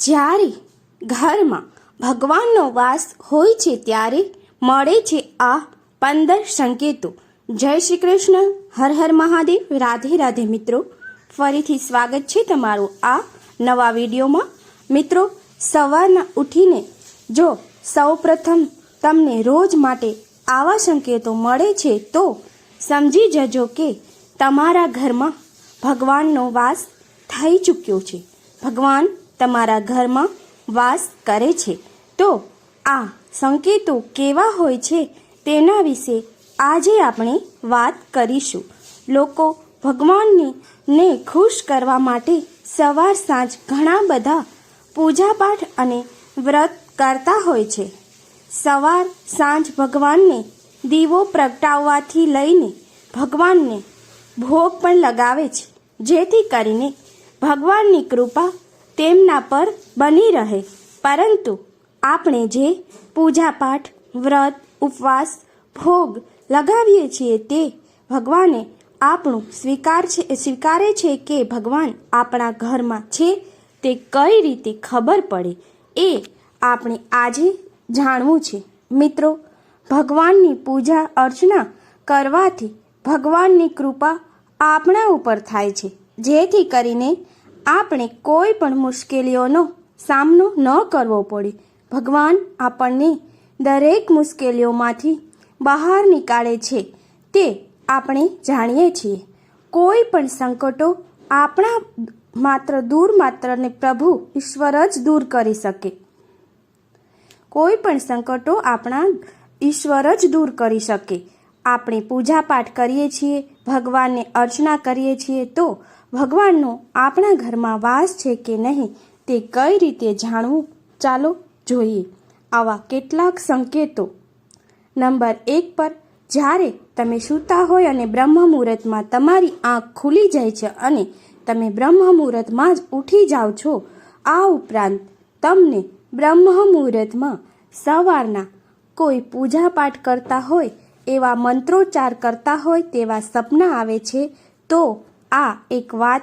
જ્યારે ઘરમાં ભગવાનનો વાસ હોય છે ત્યારે મળે છે આ પંદર સંકેતો. જય શ્રી કૃષ્ણ. હર હર મહાદેવ. રાધે રાધે મિત્રો. ફરીથી સ્વાગત છે તમારું આ નવા વિડીયોમાં. મિત્રો, સવારના ઉઠીને જો સૌપ્રથમ તમને રોજ માટે આવા સંકેતો મળે છે તો સમજી જજો કે તમારા ઘરમાં ભગવાનનો વાસ થઈ ચૂક્યો છે. ભગવાન તમારા ઘરમાં વાસ કરે છે. તો આ સંકેતો કેવા હોય છે તેના વિશે આજે આપણે વાત કરીશું. લોકો ભગવાનને ને ખુશ કરવા માટે સવાર સાંજ ઘણા બધા પૂજાપાઠ અને વ્રત કરતા હોય છે. સવાર સાંજ ભગવાનને દીવો પ્રગટાવવાથી લઈને ભગવાનને ભોગ પણ લગાવે છે. જેથી કરીને ભગવાનની કૃપા તેમના પર બની રહે. પરંતુ આપણે જે પૂજાપાઠ, વ્રત, ઉપવાસ, ભોગ લગાવીએ છીએ તે ભગવાને આપણું સ્વીકાર છે, સ્વીકારે છે કે ભગવાન આપણા ઘરમાં છે તે કઈ રીતે ખબર પડે એ આપણે આજે જાણવું છે. મિત્રો, ભગવાનની પૂજા અર્ચના કરવાથી ભગવાનની કૃપા આપણા ઉપર થાય છે. જેથી કરીને આપણે કોઈ પણ મુશ્કેલીઓનો સામનો ન કરવો પડે. ભગવાન આપણને દરેક મુશ્કેલીઓમાંથી બહાર નીકાળે છે તે આપણે જાણીએ છીએ. કોઈ પણ સંકટો આપણા માત્ર દૂર માત્રને પ્રભુ ઈશ્વર જ દૂર કરી શકે. કોઈ પણ સંકટો આપણા ઈશ્વર જ દૂર કરી શકે. આપણે પૂજાપાઠ કરીએ છીએ, ભગવાનને અર્ચના કરીએ છીએ તો ભગવાનનો આપણા ઘરમાં વાસ છે કે નહીં તે કઈ રીતે જાણવું? ચાલો જોઈએ. આવા કેટલાક સંકેતો. નંબર એક પર, જ્યારે તમે સૂતા હોય અને બ્રહ્મ મુહૂર્તમાં તમારી આંખ ખુલી જાય છે અને તમે બ્રહ્મ મુહૂર્તમાં જ ઉઠી જાઓ છો, આ ઉપરાંત તમને બ્રહ્મ મુહૂર્તમાં સવારના કોઈ પૂજાપાઠ કરતા હોય, એવા મંત્રોચ્ચાર કરતા હોય તેવા સપના આવે છે, તો આ એક વાત,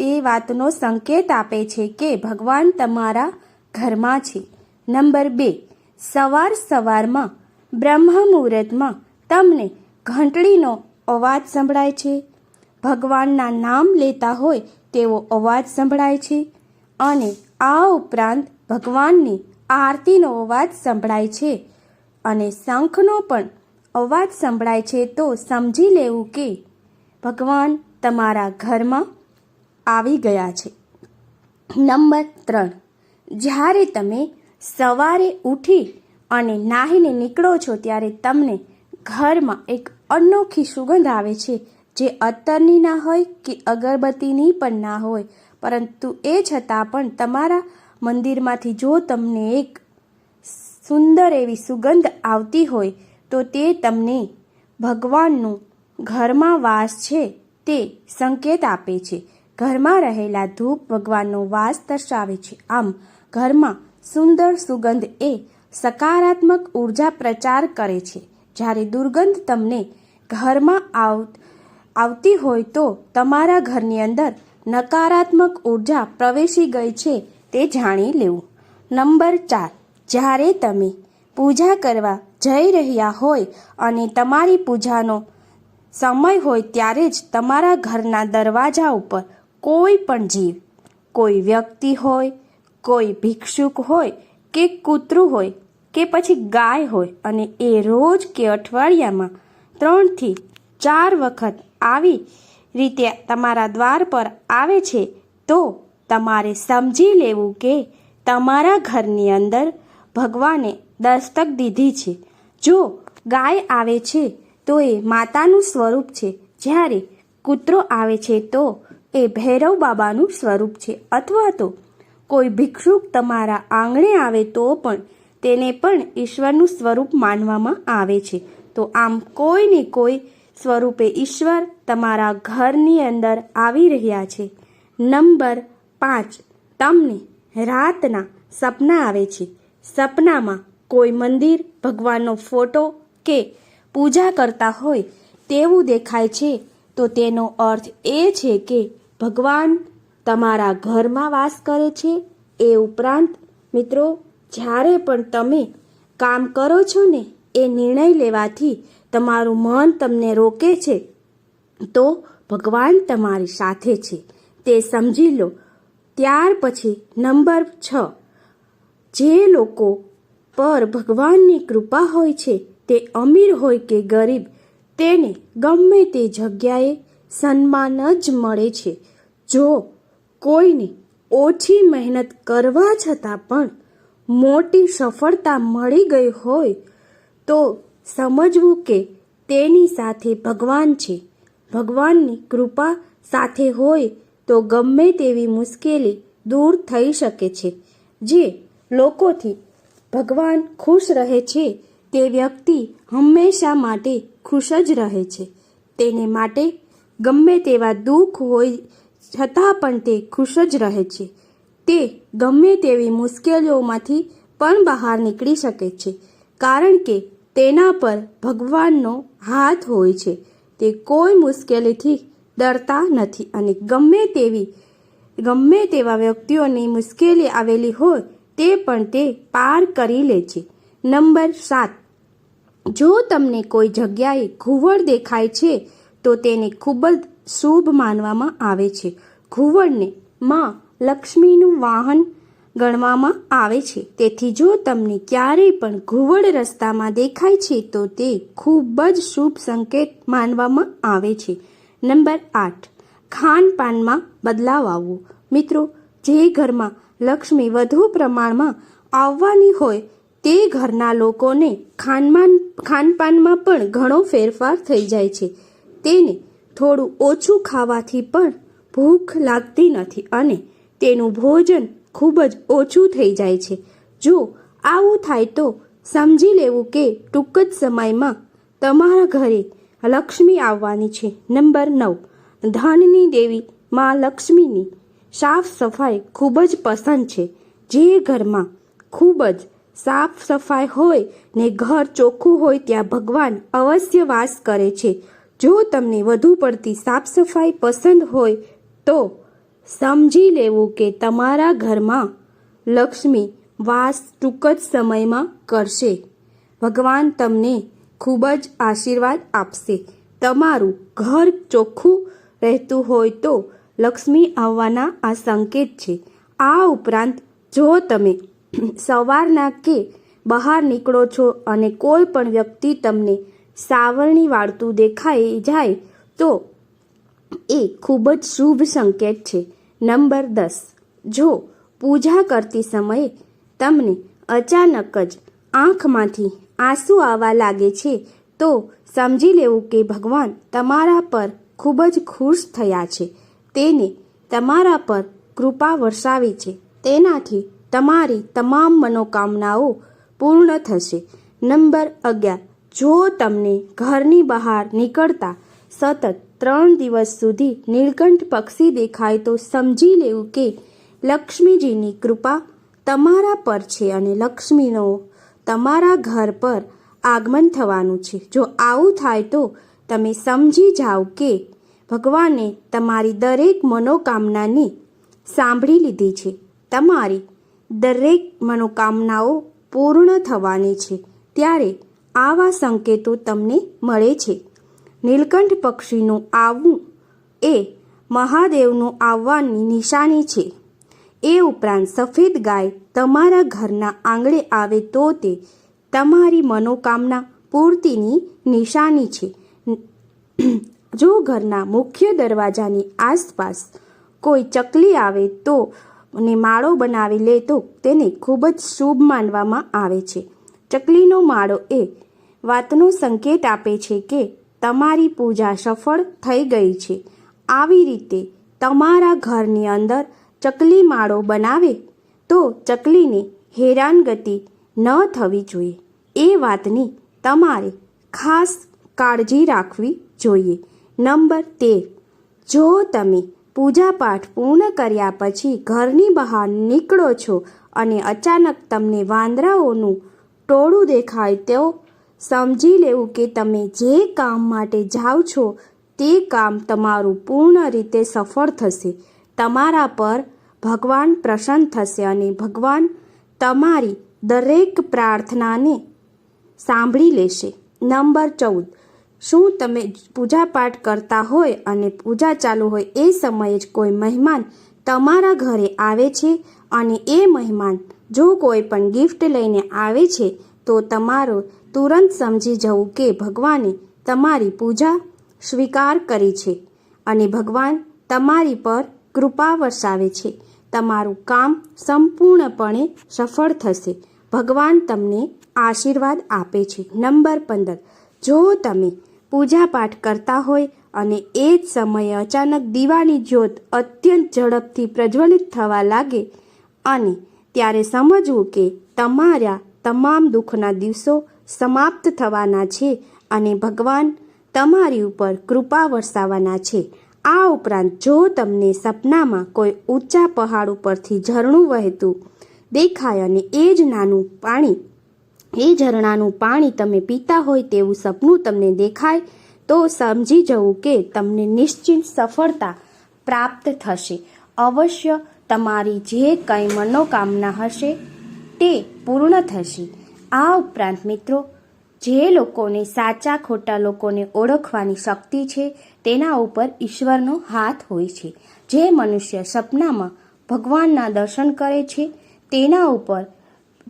એ વાતનો સંકેત આપે છે કે ભગવાન તમારા ઘરમાં છે. નંબર બે, સવાર સવારમાં બ્રહ્મ મુહૂર્તમાં તમને ઘંટડીનો અવાજ સંભળાય છે. ભગવાનના નામ લેતા હોય તેવો અવાજ સંભળાય છે અને આ ઉપરાંત ભગવાનની આરતીનો અવાજ સંભળાય છે અને શંખનો પણ અવાજ સંભળાય છે. તો સમજી લેવું કે ભગવાન તમારા ઘરમાં આવી ગયા છે. નંબર ત્રણ. જ્યારે તમે સવારે ઉઠી અને નાહીને નીકળો છો, ત્યારે તમને ઘરમાં એક અનોખી સુગંધ આવે છે, જે અત્તરની ના હોય કે અગરબત્તીની પણ ના હોય. પરંતુ એ છતાં પણ તમારા મંદિરમાંથી જો તમને એક સુંદર એવી સુગંધ આવતી હોય, તો તે તમને ભગવાનનું ઘરમાં વાસ છે. તે સંકેત આપે છે. ઘરમાં રહેલા ધૂપ ભગવાનનો વાસ દર્શાવે છે. આમ, ઘરમાં સુંદર સુગંધ એ સકારાત્મક ઊર્જા પ્રચાર કરે છે. જ્યારે દુર્ગંધ તમને ઘરમાં આવ, આવતી હોય તો તમારા ઘરની અંદર નકારાત્મક ઊર્જા પ્રવેશી ગઈ છે તે જાણી લેવું. નંબર ચાર, જ્યારે તમે પૂજા કરવા જઈ રહ્યા હોય અને તમારી પૂજાનો સમય હોય ત્યારે જ તમારા ઘરના દરવાજા ઉપર કોઈ પણ જીવ, કોઈ વ્યક્તિ હોય, કોઈ ભિક્ષુક હોય કે કૂતરું હોય કે પછી ગાય હોય અને એ રોજ કે અઠવાડિયામાં ત્રણથી ચાર વખત આવી રીતે તમારા દ્વાર પર આવે છે, તો તમારે સમજી લેવું કે તમારા ઘરની અંદર ભગવાને દસ્તક દીધી છે. જો ગાય આવે છે તો એ માતાનું સ્વરૂપ છે. જ્યારે કૂતરો આવે છે તો એ ભૈરવ બાબાનું સ્વરૂપ છે. અથવા તો કોઈ ભિક્ષુક તમારા આંગણે આવે તો પણ તેને પણ ઈશ્વરનું સ્વરૂપ માનવામાં આવે છે. તો આમ કોઈને કોઈ સ્વરૂપે ઈશ્વર તમારા ઘરની અંદર આવી રહ્યા છે. નંબર પાંચ. તમને રાતના સપના આવે છે. સપનામાં કોઈ મંદિર, ભગવાનનો ફોટો કે પૂજા કરતા હોય તેવું દેખાય છે, તો તેનો અર્થ એ છે કે ભગવાન તમારા ઘરમાં વાસ કરે છે એ ઉપરાંત, મિત્રો, જ્યારે પણ તમે કામ કરો છો ને, એ નિર્ણય લેવાથી તમારું મન તમને રોકે છે, તો ભગવાન તમારી સાથે છે. તે સમજી લો. ત્યાર પછી નંબર છ. જે લોકો પર ભગવાનની કૃપા હોય છે તે અમીર હોય કે ગરીબ, તેને ગમે તે જગ્યાએ સન્માન જ મળે છે. જો કોઈને ઓછી મહેનત કરવા છતાં પણ મોટી સફળતા મળી ગઈ હોય, તો સમજવું કે તેની સાથે ભગવાન છે. ભગવાનની કૃપા સાથે હોય તો ગમે તેવી મુશ્કેલી દૂર થઈ શકે છે. જે લોકોથી ભગવાન ખુશ રહે છે તે વ્યક્તિ હંમેશા માટે ખુશ જ રહે છે. તેને માટે ગમે તેવા દુઃખ હોય છતાં પણ તે ખુશ જ રહે છે. તે ગમે તેવી મુશ્કેલીઓમાંથી પણ બહાર નીકળી શકે છે, કારણ કે તેના પર ભગવાનનો હાથ હોય છે. તે કોઈ મુશ્કેલીથી ડરતા નથી અને ગમે તેવી, ગમે તેવા વ્યક્તિઓની મુશ્કેલી આવેલી હોય તે પણ તે પાર કરી લે છે. નંબર સાત જો તમને કોઈ જગ્યાએ ઘુવડ દેખાય છે, તો તેને ખૂબ જ શુભ માનવામાં આવે છે. ઘુવડને માં લક્ષ્મીનું વાહન ગણવામાં આવે છે. તેથી જો તમને ક્યારેય પણ ઘુવડ રસ્તામાં દેખાય છે, તો તે ખૂબ જ શુભ સંકેત માનવામાં આવે છે. નંબર આઠ. ખાનપાનમાં બદલાવ આવવો. મિત્રો, જે ઘરમાં લક્ષ્મી વધુ પ્રમાણમાં આવવાની હોય તે ઘરના લોકોને ખાનમાન, ખાનપાનમાં પણ ઘણો ફેરફાર થઈ જાય છે. તેને થોડું ઓછું ખાવાથી પણ ભૂખ લાગતી નથી અને તેનું ભોજન ખૂબ જ ઓછું થઈ જાય છે. જો આવું થાય તો સમજી લેવું કે ટૂંક જ સમયમાં તમારા ઘરે લક્ષ્મી આવવાની છે. નંબર નવ. ધનની દેવી માં લક્ષ્મીની સાફ સફાઈ ખૂબ જ પસંદ છે. જે ઘરમાં ખૂબ જ સાફ સફાઈ હોય ને ઘર ચોખ્ખું હોય ત્યાં ભગવાન અવશ્ય વાસ કરે છે. જો તમને વધુ પડતી સાફ સફાઈ પસંદ હોય તો સમજી લેવું કે તમારા ઘરમાં લક્ષ્મી વાસ ટૂંક જ સમયમાં કરશે. ભગવાન તમને ખૂબ જ આશીર્વાદ આપશે. તમારું ઘર ચોખ્ખું રહેતું હોય તો લક્ષ્મી આવવાના આ સંકેત છે. આ ઉપરાંત જો તમે સવારના કે બહાર નીકળો છો અને કોઈ પણ વ્યક્તિ તમને સાવરણી વાળતું દેખાઈ જાય, તો એ ખૂબ જ શુભ સંકેત છે. નંબર દસ. જો પૂજા કરતી સમયે તમને અચાનક જ આંખમાંથી આંસુ આવવા લાગે છે, તો સમજી લેવું કે ભગવાન તમારા પર ખૂબ જ ખુશ થયા છે. તેને તમારા પર કૃપા વરસાવી છે. તેનાથી તમારી તમામ મનોકામનાઓ પૂર્ણ થશે. નંબર અગિયાર. જો તમને ઘરની બહાર નીકળતા સતત ત્રણ દિવસ સુધી નીલકંઠ પક્ષી દેખાય તો સમજી લેવું કે લક્ષ્મીજીની કૃપા તમારા પર છે અને લક્ષ્મીનો તમારા ઘર પર આગમન થવાનું છે. જો આવું થાય તો તમે સમજી જાઓ કે ભગવાને તમારી દરેક મનોકામનાને સાંભળી લીધી છે. તમારી દરેક મનોકામનાઓ પૂર્ણ થવાની છે, ત્યારે આવા સંકેતો તમને મળે છે. નીલકંઠ પક્ષીનું આવવું એ મહાદેવનું આવવાની નિશાની છે. એ ઉપરાંત સફેદ ગાય તમારા ઘરના આંગણે આવે તો તે તમારી મનોકામના પૂર્તિની નિશાની છે. જો ઘરના મુખ્ય દરવાજાની આસપાસ કોઈ ચકલી આવે તો ને માળો બનાવી લે તો તેને ખૂબ જ શુભ માનવામાં આવે છે. ચકલીનો માળો એ વાતનો સંકેત આપે છે કે તમારી પૂજા સફળ થઈ ગઈ છે. આવી રીતે તમારા ઘરની અંદર ચકલી માળો બનાવે તો ચકલીને હેરાનગતિ ન થવી જોઈએ. એ વાતની તમારે ખાસ કાળજી રાખવી જોઈએ. નંબર તેર. જો તમે પૂજાપાઠ પૂર્ણ કર્યા પછી ઘરની બહાર નીકળો છો અને અચાનક તમને વાંદરાઓનું ટોળું દેખાય તો સમજી લેવું કે તમે જે કામ માટે જાઓ છો તે કામ તમારું પૂર્ણ રીતે સફળ થશે. તમારા પર ભગવાન પ્રસન્ન થશે અને ભગવાન તમારી દરેક પ્રાર્થનાને સાંભળી લેશે. નંબર ચૌદ. શું તમે પૂજાપાઠ કરતા હોય અને પૂજા ચાલુ હોય એ સમયે જ કોઈ મહેમાન તમારા ઘરે આવે છે? અને એ મહેમાન જો કોઈ પણ ગિફ્ટ લઈને આવે છે, તો તમારો તુરંત સમજી જવું કે ભગવાને તમારી પૂજા સ્વીકાર કરી છે અને ભગવાન તમારી પર કૃપા વરસાવે છે. તમારું કામ સંપૂર્ણપણે સફળ થશે. ભગવાન તમને આશીર્વાદ આપે છે. નંબર પંદર. જો તમે પૂજાપાઠ કરતા હોય અને એ જ સમયે અચાનક દીવાની જ્યોત અત્યંત ઝડપથી પ્રજ્વલિત થવા લાગે અને ત્યારે સમજવું કે તમારા તમામ દુઃખના દિવસો સમાપ્ત થવાના છે અને ભગવાન તમારી ઉપર કૃપા વરસાવવાના છે. આ ઉપરાંત જો તમને સપનામાં કોઈ ઊંચા પહાડ ઉપરથી ઝરણું વહેતું દેખાય અને એ જ નાનું પાણી એ ઝરણાનું પાણી તમે પીતા હોય તેવું સપનું તમને દેખાય, તો સમજી જવું કે તમને નિશ્ચિત સફળતા પ્રાપ્ત થશે. અવશ્ય તમારી જે કંઈ મનોકામના હશે, તે પૂર્ણ થશે. આ ઉપરાંત મિત્રો, જે લોકોને સાચા ખોટા લોકોને ઓળખવાની શક્તિ છે, તેના ઉપર ઈશ્વરનો હાથ હોય છે. જે મનુષ્ય સપનામાં ભગવાનના દર્શન કરે છે, તેના ઉપર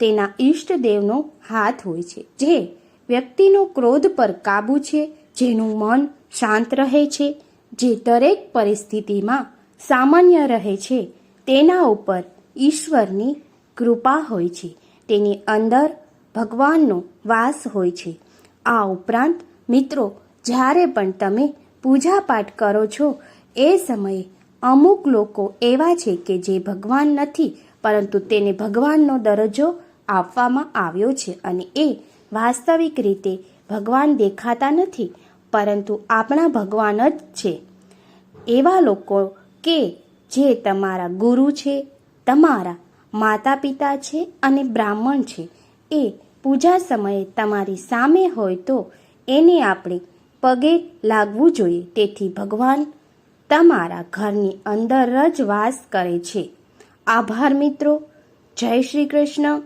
તેના ઈષ્ટદેવનો હાથ હોય છે, જે વ્યક્તિનો ક્રોધ પર કાબુ છે, જેનું મન શાંત રહે છે, જે દરેક પરિસ્થિતિમાં સામાન્ય રહે છે, તેના ઉપર ઈશ્વરની કૃપા હોય છે, તેની અંદર ભગવાનનો વાસ હોય છે. આ ઉપરાંત, મિત્રો, જ્યારે પણ તમે પૂજાપાઠ કરો છો, એ સમયે અમુક લોકો એવા છે કે જે ભગવાન નથી પરંતુ તેને ભગવાનનો દરજ્જો આપવામાં આવ્યો છે અને એ વાસ્તવિક રીતે ભગવાન દેખાતા નથી, પરંતુ આપણા ભગવાન જ છે. એવા લોકો કે જે તમારા ગુરુ છે, તમારા માતા પિતા છે અને બ્રાહ્મણ છે. એ પૂજા સમયે તમારી સામે હોય તો એને આપણે પગે લાગવું જોઈએ. તેથી ભગવાન તમારા ઘરની અંદર જ વાસ કરે છે. આભાર મિત્રો. જય શ્રી કૃષ્ણ.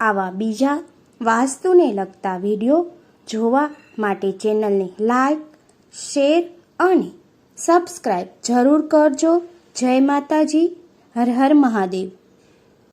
આવા બીજા વાસ્તુને લગતા વીડિયો જોવા માટે ચેનલને લાઈક, શેર અને સબસ્ક્રાઈબ જરૂર કરજો. જય માતાજી. હર હર મહાદેવ.